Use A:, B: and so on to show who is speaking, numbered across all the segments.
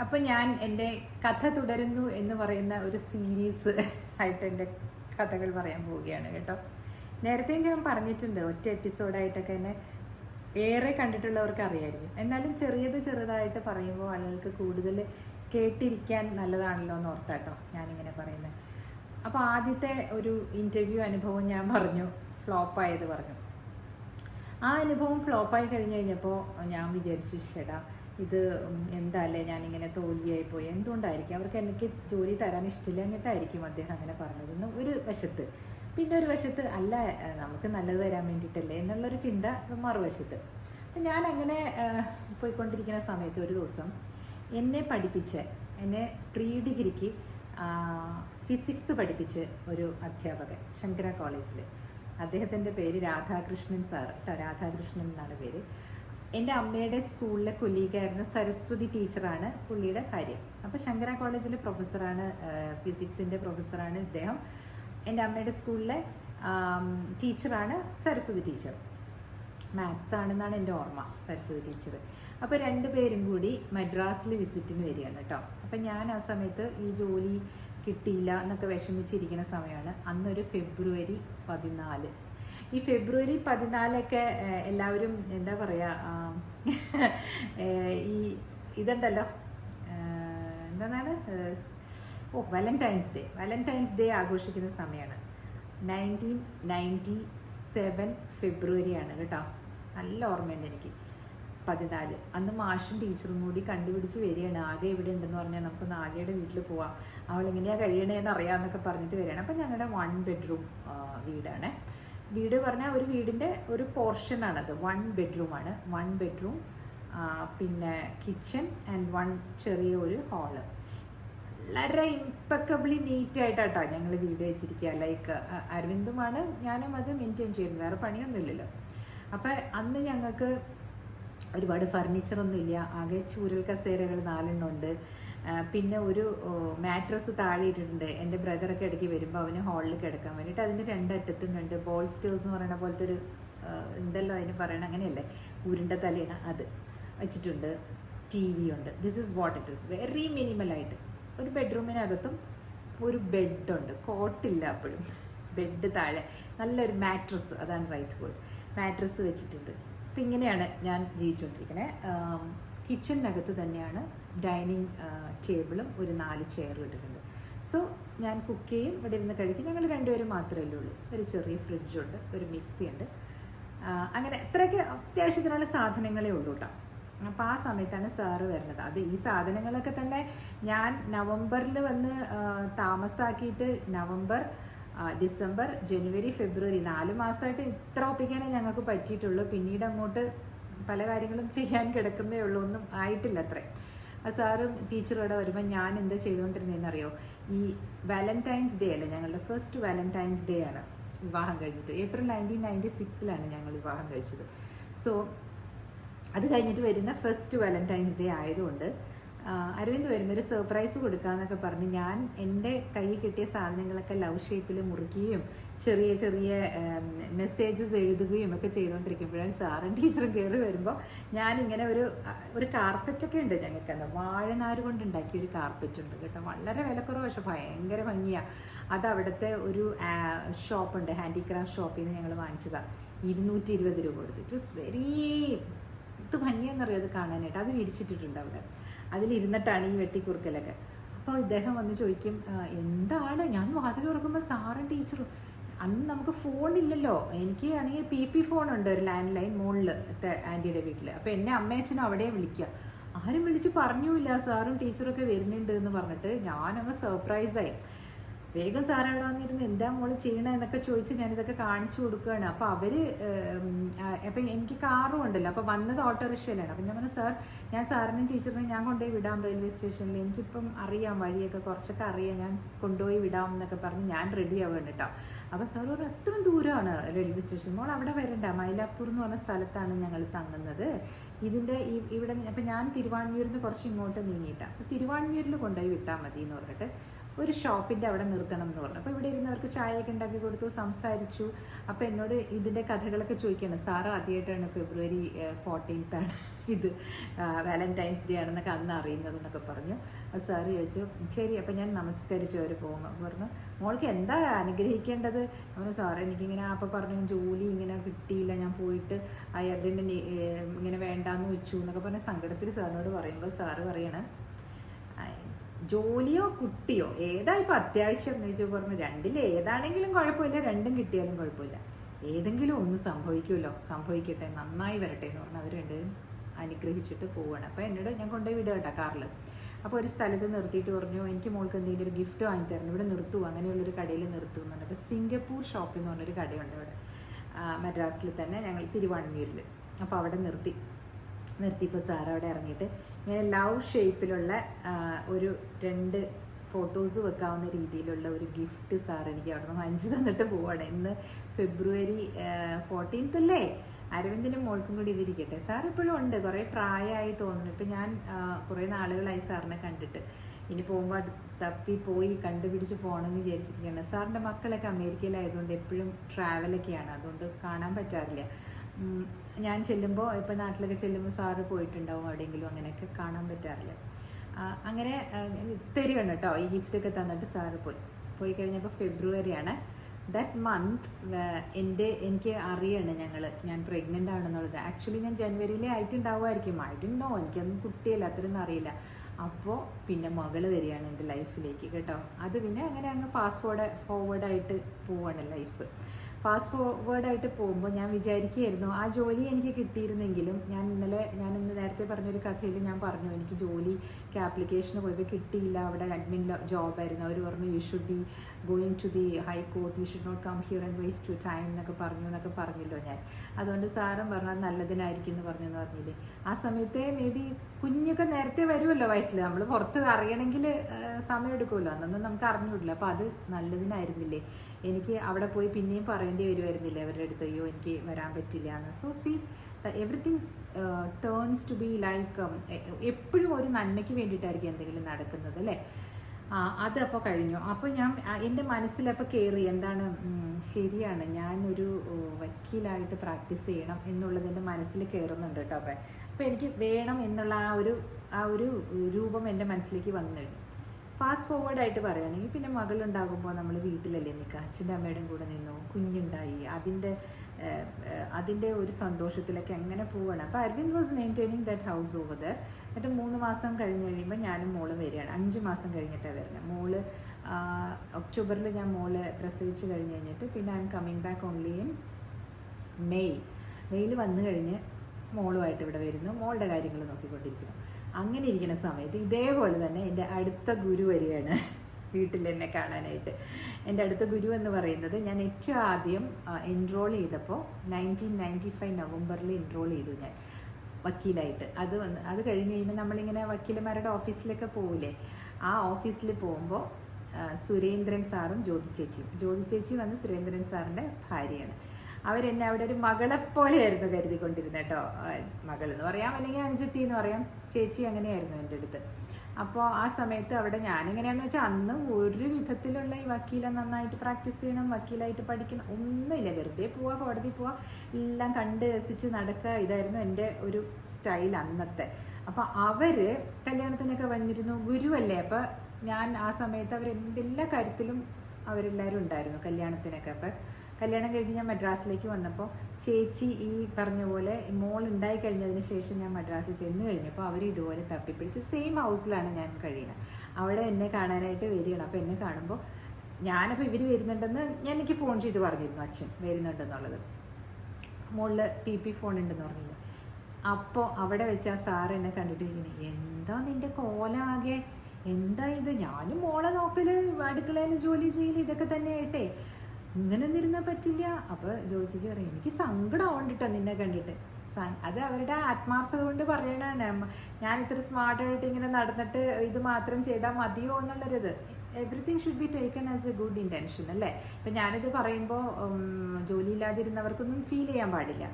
A: അപ്പൊ ഞാൻ എന്റെ കഥ തുടരുന്നു എന്ന് പറയുന്ന ഒരു സീരീസ് ആയിട്ട് എന്റെ കഥകൾ പറയാൻ പോവുകയാണ് കേട്ടോ. നേരത്തെ ഞാൻ പറഞ്ഞിട്ടുണ്ട് ഒറ്റ എപ്പിസോഡായിട്ടൊക്കെ എന്നെ ഏറെ കണ്ടിട്ടുള്ളവർക്ക് അറിയായിരിക്കും. എന്നാലും ചെറിയത് ചെറുതായിട്ട് പറയുമ്പോൾ ആളുകൾക്ക് കൂടുതൽ കേട്ടിരിക്കാൻ നല്ലതാണല്ലോ എന്ന് ഓർത്താട്ടോ ഞാനിങ്ങനെ പറയുന്നത്. അപ്പോൾ ആദ്യത്തെ ഒരു ഇന്റർവ്യൂ അനുഭവം ഞാൻ പറഞ്ഞു ഫ്ലോപ്പായത് പറഞ്ഞു. ആ അനുഭവം ഫ്ലോപ്പായി കഴിഞ്ഞ് കഴിഞ്ഞപ്പോൾ ഞാൻ വിചാരിച്ചു ചേട്ടാ ഇത് എന്താല്ലേ ഞാനിങ്ങനെ തോൽവിയായി പോയി? എന്തുകൊണ്ടായിരിക്കും? അവർക്ക് എനിക്ക് ജോലി തരാൻ ഇഷ്ടമില്ല എന്നിട്ടായിരിക്കും അദ്ദേഹം അങ്ങനെ പറഞ്ഞതെന്ന് ഒരു വശത്ത്. പിന്നെ ഒരു വശത്ത് അല്ല നമുക്ക് നല്ലത് വരാൻ വേണ്ടിയിട്ടല്ലേ എന്നുള്ളൊരു ചിന്ത മറുവശത്ത്. അപ്പം ഞാൻ അങ്ങനെ പോയിക്കൊണ്ടിരിക്കുന്ന സമയത്ത് ഒരു ദിവസം എന്നെ പഠിപ്പിച്ച എന്നെ പ്രീ ഡിഗ്രിക്ക് ഫിസിക്സ് പഠിപ്പിച്ച് ഒരു അധ്യാപകൻ ശങ്കര കോളേജിൽ അദ്ദേഹത്തിന്റെ പേര് രാധാകൃഷ്ണൻ സാർ കേട്ടോ രാധാകൃഷ്ണൻ എന്നാണ് പേര്. എന്റെ അമ്മയുടെ സ്കൂളിലെ കൊല്ലീഗായിരുന്ന സരസ്വതി ടീച്ചറാണ് പുള്ളിയുടെ കാര്യം അപ്പോൾ ശങ്കര കോളേജിലെ പ്രൊഫസറാണ് ഫിസിക്സിന്റെ പ്രൊഫസറാണ് ഇദ്ദേഹം. എന്റെ അമ്മയുടെ സ്കൂളിലെ ടീച്ചറാണ് സരസ്വതി ടീച്ചർ. മാത്സ് ആണെന്നാണ് എന്റെ ഓർമ്മ സരസ്വതി ടീച്ചർ. അപ്പോൾ രണ്ടുപേരും കൂടി മദ്രാസിൽ വിസിറ്റിന് വരികയാണ് കേട്ടോ. അപ്പം ഞാൻ ആ സമയത്ത് ഈ ജോലി കിട്ടിയില്ല എന്നൊക്കെ വിഷമിച്ചിരിക്കുന്ന സമയമാണ്. അന്നൊരു ഫെബ്രുവരി പതിനാല് ഈ ഫെബ്രുവരി പതിനാലൊക്കെ എല്ലാവരും എന്താ പറയുക ഈ ഇതുണ്ടല്ലോ എന്താണ് ഓ വാലന്റൈൻസ് ഡേ വാലന്റൈൻസ് ഡേ ആഘോഷിക്കുന്ന സമയമാണ് നയന്റീൻ നയന്റി സെവൻ ഫെബ്രുവരിയാണ് കേട്ടോ. നല്ല ഓർമ്മയുണ്ട് എനിക്ക്. പതിനാല്. അന്ന് മാഷും ടീച്ചറും കൂടി കണ്ടുപിടിച്ച് വരികയാണ്. ആകെ ഇവിടെ ഉണ്ടെന്ന് പറഞ്ഞാൽ നമുക്ക് നാഗയുടെ വീട്ടിൽ പോവാം. അവൾ എങ്ങനെയാണ് കഴിയണേന്ന് അറിയാമെന്നൊക്കെ പറഞ്ഞിട്ട് വരികയാണ്. അപ്പം ഞങ്ങളുടെ വൺ ബെഡ്റൂം വീടാണ്. വീട് പറഞ്ഞാൽ ഒരു വീടിന്റെ ഒരു പോർഷനാണത് വൺ ബെഡ്റൂം ആണ്. വൺ ബെഡ്റൂം പിന്നെ കിച്ചൺ ആൻഡ് വൺ ചെറിയ ഒരു ഹാൾ വളരെ ഇമ്പക്കബിളി നീറ്റായിട്ടാട്ടോ ഞങ്ങൾ വീട് വെച്ചിരിക്കുക ലൈക്ക് അരവിന്ദുമാണ് ഞാനും അത് മെയിന്റെയിൻ ചെയ്യുന്നത്. വേറെ പണിയൊന്നുമില്ലല്ലോ അപ്പം അന്ന് ഞങ്ങൾക്ക് ഒരുപാട് ഫർണിച്ചറൊന്നും ഇല്ല. ആകെ ചൂരൽ കസേരകൾ നാലെണ്ണം ഉണ്ട്. പിന്നെ ഒരു മാട്രസ് താഴെ ഇട്ടിട്ടുണ്ട്. എന്റെ ബ്രദറൊക്കെ ഇടയ്ക്ക് വരുമ്പോൾ അവന് ഹാളിൽ കിടക്കാൻ വേണ്ടിയിട്ട് അതിന്റെ രണ്ടറ്റത്തും രണ്ട് ബോൾ സ്റ്റേഴ്സ് എന്ന് പറയുന്ന പോലത്തെ ഒരു ഉണ്ടല്ലോ അതിന് പറയണ അങ്ങനെയല്ലേ? ഉരുണ്ട തലയാണ് അത് വെച്ചിട്ടുണ്ട്. ടി വി ഉണ്ട്. This is what it is very മിനിമലായിട്ട് ഒരു ബെഡ്റൂമിനകത്തും ഒരു ബെഡുണ്ട് കോട്ടില്ല അപ്പോഴും. ബെഡ് താഴെ. നല്ലൊരു മാട്രസ് അതാണ് റൈറ്റ് വേർഡ് മാട്രസ് വെച്ചിട്ടുണ്ട്. അപ്പം ഇങ്ങനെയാണ് ഞാൻ ജീവിച്ചുകൊണ്ടിരിക്കണേ. കിച്ചണിനകത്ത് തന്നെയാണ് ഡൈനിങ് ടേബിളും ഒരു നാല് ചെയറും ഇട്ടിട്ടുണ്ട്. സോ ഞാൻ കുക്ക് ചെയ്യും ഇവിടെ ഇരുന്ന് കഴിക്കും. ഞങ്ങൾ രണ്ടുപേരും മാത്രമേ ഉള്ളൂ. ഒരു ചെറിയ ഫ്രിഡ്ജുണ്ട് ഒരു മിക്സി ഉണ്ട്. അങ്ങനെ ഇത്രയൊക്കെ അത്യാവശ്യത്തിനുള്ള സാധനങ്ങളേ ഉള്ളൂ കേട്ടോ അപ്പോൾ ആ സമയത്താണ് സാറ് വരുന്നത്. അത് ഈ സാധനങ്ങളൊക്കെ തന്നെ ഞാൻ നവംബറിൽ വന്ന് താമസാക്കിയിട്ട് നവംബർ ഡിസംബർ ജനുവരി ഫെബ്രുവരി നാല് മാസമായിട്ട് ഇത്ര ഒപ്പിക്കാനേ ഞങ്ങൾക്ക് പറ്റിയിട്ടുള്ളൂ. പിന്നീട് അങ്ങോട്ട് പല കാര്യങ്ങളും ചെയ്യാൻ കിടക്കുന്നേ ഉള്ളൂ. ഒന്നും ആയിട്ടില്ല അത്രേ. ആ സാറും ടീച്ചറും ഇവിടെ വരുമ്പോൾ ഞാൻ എന്താ ചെയ്തുകൊണ്ടിരുന്നതെന്ന് അറിയോ? ഈ വാലന്റൈൻസ് ഡേ അല്ലേ? ഞങ്ങളുടെ ഫസ്റ്റ് വാലന്റൈൻസ് ഡേ ആണ് വിവാഹം കഴിഞ്ഞിട്ട്. ഏപ്രിൽ നയന്റീൻ നയന്റി സിക്സിലാണ് ഞങ്ങൾ വിവാഹം കഴിച്ചത്. സോ അത് കഴിഞ്ഞിട്ട് വരുന്ന ഫസ്റ്റ് വാലന്റൈൻസ് ഡേ ആയതുകൊണ്ട് അരവിന്ദ് വരുമ്പോൾ ഒരു സർപ്രൈസ് കൊടുക്കാന്നൊക്കെ പറഞ്ഞ്. ഞാൻ എന്റെ കയ്യിൽ കിട്ടിയ സാധനങ്ങളൊക്കെ ലവ് ഷേപ്പിൽ മുറിക്കുകയും ചെറിയ ചെറിയ മെസ്സേജസ് എഴുതുകയും ഒക്കെ ചെയ്തുകൊണ്ടിരിക്കുമ്പോഴാണ് സാറും ടീച്ചറും കയറി വരുമ്പോൾ ഞാനിങ്ങനെ ഒരു ഒരു കാർപ്പറ്റൊക്കെ ഉണ്ട് ഞങ്ങൾക്ക് എന്താ വാഴനാര് കൊണ്ട് ഉണ്ടാക്കിയ ഒരു കാർപ്പറ്റ് ഉണ്ട് കേട്ടോ. വളരെ വിലക്കുറവ് പക്ഷെ ഭയങ്കര ഭംഗിയാണ് അത് അവിടുത്തെ ഒരു ഷോപ്പുണ്ട് ഹാൻഡിക്രാഫ്റ്റ് ഷോപ്പിൽ നിന്ന് ഞങ്ങൾ വാങ്ങിച്ചതാണ് ഇരുന്നൂറ്റി ഇരുപത് രൂപ കൊടുത്തു ഇറ്റ് വാസ് വെരി ഇത് ഭംഗിയെന്നറിയാം അത് കാണാനായിട്ട്. അത് വിരിച്ചിട്ടിട്ടുണ്ട് അവിടെ. അതിലിരുന്നിട്ടാണ് ഈ വെട്ടിക്കുറുക്കലൊക്കെ. അപ്പോൾ ഇദ്ദേഹം വന്ന് ചോദിക്കും എന്താണ്? ഞാൻ വാതിൽ തുറക്കുമ്പോൾ സാറും ടീച്ചറും. അന്ന് നമുക്ക് ഫോണില്ലല്ലോ എനിക്ക് ആണെങ്കിൽ പി പി ഫോണുണ്ട് ഒരു ലാൻഡ് ലൈൻ മുകളിൽ ആന്റിയുടെ വീട്ടിൽ അപ്പോൾ എന്നെ അമ്മയച്ഛനും അവിടെ വിളിക്കുക ആരും വിളിച്ച് പറഞ്ഞുമില്ല. സാറും ടീച്ചറൊക്കെ വരുന്നുണ്ട് എന്ന് പറഞ്ഞിട്ട് ഞാനങ്ങ് സർപ്രൈസായി വേഗം അവിടെ വന്നിരുന്ന് എന്താ മോൾ ചെയ്യണേ എന്നൊക്കെ ചോദിച്ച് ഞാനിതൊക്കെ കാണിച്ചു കൊടുക്കുകയാണ്. അപ്പോൾ അവർ അപ്പം എനിക്ക് കാറും ഉണ്ടല്ലോ. അപ്പോൾ വന്നത് ഓട്ടോറിക്ഷയിലാണ്. അപ്പം ഞാൻ പറഞ്ഞു സാർ ഞാൻ സാറിനും ടീച്ചറിനും ഞാൻ കൊണ്ടുപോയി വിടാം റെയിൽവേ സ്റ്റേഷനിൽ. എനിക്കിപ്പം അറിയാം വഴിയൊക്കെ കുറച്ചൊക്കെ അറിയാം. ഞാൻ കൊണ്ടുപോയി വിടാം എന്നൊക്കെ പറഞ്ഞ് ഞാൻ റെഡി ആവുകയാണ് കേട്ടോ. അപ്പോൾ സാർ പറഞ്ഞു അത്രയും ദൂരമാണ് റെയിൽവേ സ്റ്റേഷൻ. മോൾ അവിടെ വരണ്ട. മൈലാപ്പൂർ എന്ന് പറഞ്ഞ സ്ഥലത്താണ് ഞങ്ങൾ തങ്ങുന്നത്. ഇതിന്റെ ഈ ഇവിടെ അപ്പം ഞാൻ തിരുവാൺമൂരിൽ നിന്ന് കുറച്ച് ഇങ്ങോട്ട് നീങ്ങിയിട്ടാണ് അപ്പോൾ തിരുവാൺമൂരിൽ കൊണ്ടുപോയി വിട്ടാൽ മതി എന്ന് പറഞ്ഞിട്ട് ഒരു ഷോപ്പിന്റെ അവിടെ നിർത്തണം എന്ന് പറഞ്ഞു. അപ്പോൾ ഇവിടെ ഇരുന്നവർക്ക് ചായയൊക്കെ ഉണ്ടാക്കി കൊടുത്തു സംസാരിച്ചു. അപ്പോൾ എന്നോട് ഇതിന്റെ കഥകളൊക്കെ ചോദിക്കണം സാറ് ആദ്യമായിട്ടാണ് ഫെബ്രുവരി ഫോർട്ടീൻത്താണ് ഇത് വാലന്റൈൻസ് ഡേ ആണെന്നൊക്കെ അന്ന് അറിയുന്നത് എന്നൊക്കെ പറഞ്ഞു. അപ്പോൾ സാറ് ചോദിച്ചു ശരി അപ്പം ഞാൻ നമസ്കരിച്ചു അവർ എന്ന് പറഞ്ഞു മോൾക്ക് എന്താ അനുഗ്രഹിക്കേണ്ടത്? അവന് സാറ് എനിക്കിങ്ങനെ അപ്പോൾ പറഞ്ഞു ജോലി ഇങ്ങനെ കിട്ടിയില്ല ഞാൻ പോയിട്ട് അയാളുടെ ഇങ്ങനെ വേണ്ടാന്ന് വെച്ചു എന്നൊക്കെ പറഞ്ഞ സങ്കടത്തിൽ സാറിനോട് പറയുമ്പോൾ സാറ് പറയണം ജോലിയോ കുട്ടിയോ? ഏതാ ഇപ്പൊ അത്യാവശ്യം? എന്ന് വെച്ചാൽ പറഞ്ഞു രണ്ടിൽ ഏതാണെങ്കിലും കുഴപ്പമില്ല രണ്ടും കിട്ടിയാലും കുഴപ്പമില്ല. ഏതെങ്കിലും ഒന്ന് സംഭവിക്കുമല്ലോ സംഭവിക്കട്ടെ നന്നായി വരട്ടെ എന്ന് പറഞ്ഞാൽ അവർ രണ്ടുപേരും അനുഗ്രഹിച്ചിട്ട് പോവാണ്. അപ്പോൾ എന്നോട് ഞാൻ കൊണ്ടുപോയി വിടുക കേട്ടോ കാറിൽ അപ്പോൾ ഒരു സ്ഥലത്ത് നിർത്തിയിട്ട് പറഞ്ഞു എനിക്ക് മോൾക്ക് എന്തെങ്കിലും ഒരു ഗിഫ്റ്റ് വാങ്ങി തരണം. ഇവിടെ നിർത്തൂ. അങ്ങനെയുള്ളൊരു കടയിൽ നിർത്തൂ എന്ന് പറഞ്ഞപ്പോൾ സിംഗപ്പൂർ ഷോപ്പ് എന്ന് പറഞ്ഞൊരു കടയുണ്ട് ഇവിടെ മദ്രാസിൽ തന്നെ ഞങ്ങൾ തിരുവണ്ണൂരിൽ അപ്പോൾ അവിടെ നിർത്തി. നിർത്തിയപ്പോൾ സാർ അവിടെ ഇറങ്ങിയിട്ട് ഇങ്ങനെ ലവ് ഷേപ്പിലുള്ള ഒരു രണ്ട് ഫോട്ടോസ് വെക്കാവുന്ന രീതിയിലുള്ള ഒരു ഗിഫ്റ്റ് സാർ എനിക്ക് അവിടെ നിന്ന് വാങ്ങിച്ചു തന്നിട്ട് പോവാണ്. ഇന്ന് ഫെബ്രുവരി ഫോർട്ടീൻത്ത് അല്ലേ? അരവിന്ദിനും മോൾക്കും കൂടി ഇതിരിക്കട്ടെ. സാർ ഇപ്പോഴും ഉണ്ട്. കുറേ പ്രായമായി തോന്നുന്നു. ഇപ്പം ഞാൻ കുറേ നാളുകളായി സാറിനെ കണ്ടിട്ട്. ഇനി പോകുമ്പോൾ അത് തപ്പി പോയി കണ്ടുപിടിച്ച് പോകണമെന്ന് വിചാരിച്ചിരിക്കുകയാണ്. സാറിന്റെ മക്കളൊക്കെ അമേരിക്കയിലായതുകൊണ്ട് എപ്പോഴും ട്രാവലൊക്കെയാണ് അതുകൊണ്ട് കാണാൻ പറ്റാറില്ല. ഞാൻ ചെല്ലുമ്പോൾ ഇപ്പം നാട്ടിലൊക്കെ ചെല്ലുമ്പോൾ സാറ് പോയിട്ടുണ്ടാവും എവിടെയെങ്കിലും അങ്ങനെയൊക്കെ കാണാൻ പറ്റാറില്ല. അങ്ങനെ തരികയാണ് കേട്ടോ ഈ ഗിഫ്റ്റൊക്കെ തന്നിട്ട് സാറ് പോയി. പോയി കഴിഞ്ഞപ്പോൾ ഫെബ്രുവരിയാണ്. ദാറ്റ് മന്ത് എന്റെ എനിക്ക് അറിയണം ഞങ്ങൾ ഞാൻ പ്രഗ്നന്റ് ആണെന്നുള്ളത്. ആക്ച്വലി ഞാൻ ജനുവരിയിലേ ആയിട്ടുണ്ടാവുമായിരിക്കും. ആയിട്ടുണ്ടോ എനിക്കൊന്നും കുട്ടിയല്ല. അത്രയൊന്നും അറിയില്ല. അപ്പോൾ പിന്നെ മകൾ വരികയാണ് എന്റെ ലൈഫിലേക്ക് കേട്ടോ. അത് പിന്നെ അങ്ങനെ അങ്ങ് ഫാസ്റ്റ് ഫോർവേഡ് ഫോർവേഡായിട്ട് പോവാണ് ലൈഫ് ഫാസ്റ്റ് ഫോർവേഡായിട്ട് പോകുമ്പോൾ ഞാൻ വിചാരിക്കുകയായിരുന്നു ആ ജോലി എനിക്ക് കിട്ടിയിരുന്നെങ്കിലും ഞാൻ ഇന്നലെ ഞാൻ ഇന്ന് നേരത്തെ പറഞ്ഞൊരു കഥയിൽ ഞാൻ പറഞ്ഞു എനിക്ക് ജോലിക്ക് ആപ്ലിക്കേഷന് പോയപ്പോൾ കിട്ടിയില്ല അവിടെ അഡ്മിൻ ജോബ് ആയിരുന്നു. അവർ പറഞ്ഞു you should be going to the high court you should not come here and waste to time എന്നൊക്കെ പറഞ്ഞു എന്നൊക്കെ പറഞ്ഞല്ലോ ഞാൻ. അതുകൊണ്ട് സാറും പറഞ്ഞു അത് നല്ലതിനായിരിക്കും എന്ന് പറഞ്ഞു എന്ന് പറഞ്ഞില്ലേ. ആ സമയത്തെ മേ ബി കുഞ്ഞൊക്കെ നേരത്തെ വരുമല്ലോ വയറ്റിൽ നമ്മൾ പുറത്ത് അറിയണമെങ്കിൽ സമയം എടുക്കുമല്ലോ. അന്നൊന്നും നമുക്ക് അറിഞ്ഞുവിടില്ല അപ്പോൾ അത് നല്ലതിനായിരുന്നില്ലേ? എനിക്ക് അവിടെ പോയി പിന്നെയും പറയേണ്ടി വരുമായിരുന്നില്ല അവരുടെ അടുത്ത് അയ്യോ എനിക്ക് വരാൻ പറ്റില്ല എന്ന് so see everything turns to be like എപ്പോഴും ഒരു നന്മയ്ക്ക് വേണ്ടിയിട്ടായിരിക്കും എന്തെങ്കിലും നടക്കുന്നത് അല്ലേ? അത് അപ്പോൾ കഴിഞ്ഞു. അപ്പോൾ ഞാൻ എന്റെ മനസ്സിലപ്പോൾ കയറി എന്താണ് ശരിയാണ്. ഞാനൊരു വക്കീലായിട്ട് പ്രാക്ടീസ് ചെയ്യണം എന്നുള്ളത് എന്റെ മനസ്സിൽ കയറുന്നുണ്ട് കേട്ടോ. അപ്പം അപ്പോൾ എനിക്ക് വേണം എന്നുള്ള ആ ഒരു ആ ഒരു രൂപം എന്റെ മനസ്സിലേക്ക് വന്നു കഴിഞ്ഞു ഫാസ്റ്റ് ഫോർവേഡ് ആയിട്ട് പറയുകയാണെങ്കിൽ പിന്നെ മകളുണ്ടാകുമ്പോൾ നമ്മൾ വീട്ടിലല്ലേ നിൽക്കുക. അച്ഛന്റെ അമ്മയുടെയും കൂടെ നിന്നു കുഞ്ഞുണ്ടായി അതിന്റെ അതിന്റെ ഒരു സന്തോഷത്തിലൊക്കെ എങ്ങനെ പോവുകയാണ്. അപ്പോൾ Aravind was maintaining that house over there എന്നിട്ട് മൂന്ന് മാസം കഴിഞ്ഞ് കഴിയുമ്പോൾ ഞാനും മോളും വരികയാണ്. അഞ്ച് മാസം കഴിഞ്ഞിട്ടാണ് വരുന്നത്. മോൾ ഒക്ടോബറിൽ ഞാൻ മോൾ പ്രസവിച്ച് കഴിഞ്ഞ് കഴിഞ്ഞിട്ട് പിന്നെ I'm coming back only in May മെയ്യിൽ വന്നു കഴിഞ്ഞ് മോളുമായിട്ട് ഇവിടെ വരുന്നു. മോളുടെ കാര്യങ്ങൾ നോക്കിക്കൊണ്ടിരിക്കുന്നു. അങ്ങനെ ഇരിക്കുന്ന സമയത്ത് ഇതേപോലെ തന്നെ എന്റെ അടുത്ത ഗുരു വരികയാണ്. വീട്ടിൽ എന്നെ കാണാനായിട്ട്. എന്റെ അടുത്ത ഗുരു എന്ന് പറയുന്നത് ഞാൻ ഏറ്റവും ആദ്യം എൻറോൾ ചെയ്തപ്പോൾ നയന്റീൻ നയന്റി ഫൈവ് നവംബറിൽ എൻറോൾ ചെയ്തു ഞാൻ വക്കീലായിട്ട്. അത് വന്ന് അത് കഴിഞ്ഞ് കഴിയുമ്പോൾ നമ്മളിങ്ങനെ വക്കീലന്മാരുടെ ഓഫീസിലൊക്കെ പോവില്ലേ? ആ ഓഫീസിൽ പോകുമ്പോൾ സുരേന്ദ്രൻ സാറും ജ്യോതി ചേച്ചിയും ജ്യോതി ചേച്ചി വന്ന് സുരേന്ദ്രൻ സാറിന്റെ ഭാര്യയാണ്. അവരെന്നെ അവിടെ ഒരു മകളെ പോലെയായിരുന്നു കരുതിക്കൊണ്ടിരുന്നത് കേട്ടോ. മകൾ എന്ന് പറയാം അല്ലെങ്കിൽ അഞ്ചത്തി എന്ന് പറയാം ചേച്ചി അങ്ങനെയായിരുന്നു എന്റെ അടുത്ത്. അപ്പോൾ ആ സമയത്ത് അവിടെ ഞാനെങ്ങനെയാന്ന് വെച്ചാൽ അന്ന് ഒരു വിധത്തിലുള്ള ഈ വക്കീലെ നന്നായിട്ട് പ്രാക്ടീസ് ചെയ്യണം വക്കീലായിട്ട് പഠിക്കണം ഒന്നുമില്ല. വെറുതെ പോവാ കോടതി പോവാ എല്ലാം കണ്ട് രസിച്ച് നടക്കുക ഇതായിരുന്നു എന്റെ ഒരു സ്റ്റൈൽ അന്നത്തെ. അപ്പോൾ അവർ കല്യാണത്തിനൊക്കെ വന്നിരുന്നു ഗുരുവല്ലേ? അപ്പോൾ ഞാൻ ആ സമയത്ത് അവർ എന്തെല്ലാ കാര്യത്തിലും അവരെല്ലാവരും ഉണ്ടായിരുന്നു കല്യാണത്തിനൊക്കെ. അപ്പം കല്യാണം കഴിഞ്ഞ് ഞാൻ മദ്രാസിലേക്ക് വന്നപ്പോൾ ചേച്ചി ഈ പറഞ്ഞ പോലെ മോൾ ഉണ്ടായി കഴിഞ്ഞതിന് ശേഷം ഞാൻ മദ്രാസിൽ ചെന്ന് കഴിഞ്ഞപ്പോൾ അവർ ഇതുപോലെ തപ്പിപ്പിടിച്ച് സെയിം ഹൗസിലാണ് ഞാൻ കഴിയുന്നത് അവിടെ എന്നെ കാണാനായിട്ട് വരികയാണ്. അപ്പോൾ എന്നെ കാണുമ്പോൾ ഞാനപ്പോൾ ഇവർ വരുന്നുണ്ടെന്ന് ഞാൻ എനിക്ക് ഫോൺ ചെയ്ത് പറഞ്ഞിരുന്നു അച്ഛൻ വരുന്നുണ്ടെന്നുള്ളത്. മുകളിൽ പി പി ഫോൺ ഉണ്ടെന്ന് പറഞ്ഞില്ല അപ്പോൾ അവിടെ വെച്ച് ആ സാർ എന്നെ കണ്ടിട്ട് ഇരിക്കണേ എന്താ നിന്റെ കോലാകെ? എന്താ ഇത്? ഞാനും മോളെ നോക്കൽ അടുക്കളയിൽ ജോലി ചെയ്യൽ ഇതൊക്കെ തന്നെ ആയിട്ടേ ഇങ്ങനെ ഒന്നിരുന്നാൽ പറ്റില്ല. അപ്പോൾ ചോദിച്ചു പറയും എനിക്ക് സങ്കടം കേട്ടോ നിന്നെ കണ്ടിട്ട്. അത് അവരുടെ ആത്മാർത്ഥത കൊണ്ട് പറയണതാണ്. ഞാൻ ഇത്ര സ്മാർട്ടായിട്ട് ഇങ്ങനെ നടന്നിട്ട് ഇത് മാത്രം ചെയ്താൽ മതിയോ എന്നുള്ളൊരിത്. Everything should be taken as a good intention അല്ലേ? ഇപ്പം ഞാനിത് പറയുമ്പോൾ ജോലിയില്ലാതിരുന്നവർക്കൊന്നും ഫീൽ ചെയ്യാൻ പാടില്ല.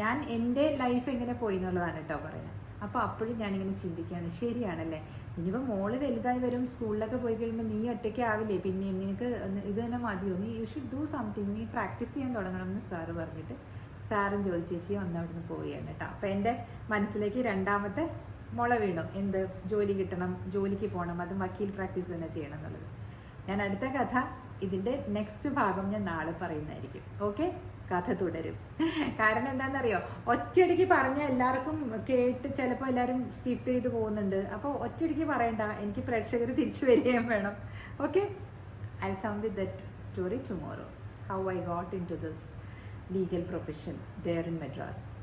A: ഞാൻ എന്റെ ലൈഫ് എങ്ങനെ പോയി എന്നുള്ളതാണ് കേട്ടോ പറയുന്നത്. അപ്പോൾ അപ്പോഴും ഞാനിങ്ങനെ ചിന്തിക്കുകയാണ് ശരിയാണല്ലേ? ഇനിയിപ്പോൾ മോൾ വലുതായി വരും സ്കൂളിലൊക്കെ പോയി കഴിയുമ്പോൾ നീ ഒറ്റയ്ക്ക് ആവില്ലേ? പിന്നെ നിനക്ക് ഇത് തന്നെ മതിയോ നീ യു ഷുഡ് ഡു സംതിങ് നീ പ്രാക്ടീസ് ചെയ്യാൻ തുടങ്ങണം എന്ന് സാറ് പറഞ്ഞിട്ട് സാറും ജോലി ചേച്ചിയും ഒന്ന് അവിടുന്ന് പോവുകയാണ് കേട്ടോ അപ്പം എന്റെ മനസ്സിലേക്ക് രണ്ടാമത്തെ മുള വീണു. എന്ത്? ജോലി കിട്ടണം ജോലിക്ക് പോകണം. അത് വക്കീൽ പ്രാക്ടീസ് തന്നെ ചെയ്യണം എന്നുള്ളത്. ഞാൻ അടുത്ത കഥ ഇതിന്റെ നെക്സ്റ്റ് ഭാഗം ഞാൻ നാളെ പറയുന്നതായിരിക്കും. ഓക്കെ കഥ തുടരും. കാരണം എന്താണെന്നറിയോ? ഒറ്റയടിക്ക് പറഞ്ഞ എല്ലാവർക്കും കേട്ട് ചിലപ്പോൾ എല്ലാവരും സ്കിപ്പ് ചെയ്ത് പോകുന്നുണ്ട്. അപ്പോൾ ഒറ്റയടിക്ക് പറയണ്ട. എനിക്ക് പ്രേക്ഷകർ തിരിച്ചു വരികയും വേണം. Okay I come with that story tomorrow how I got into this legal profession there in Madras